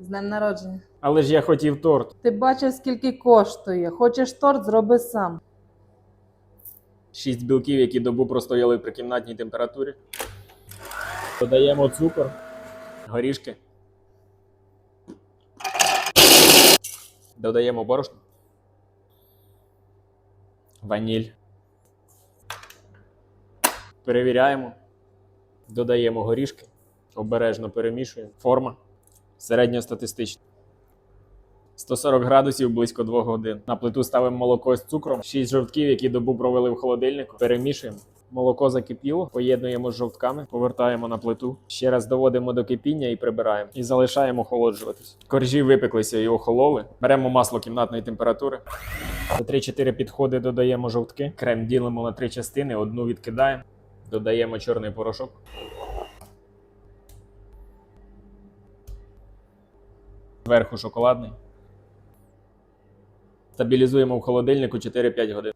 З днем народження. Але ж я хотів торт. Ти бачив, скільки коштує. Хочеш торт, зроби сам. Шість білків, які добу простояли при кімнатній температурі. Додаємо цукор, горішки. Додаємо борошно. Ваніль. Перевіряємо. Додаємо горішки. Обережно перемішуємо. Форма середньостатистична. 140 градусів близько 2 годин. На плиту ставимо молоко з цукром, 6 жовтків, які добу провели в холодильнику. Перемішуємо. Молоко закипіло, поєднуємо з жовтками, повертаємо на плиту. Ще раз доводимо до кипіння і прибираємо. І залишаємо охолоджуватись. Коржі випеклися і охололи. Беремо масло кімнатної температури. За 3-4 підходи додаємо жовтки. Крем ділимо на три частини, одну відкидаємо. Додаємо чорний порошок. Зверху шоколадний. Стабілізуємо в холодильнику 4-5 годин.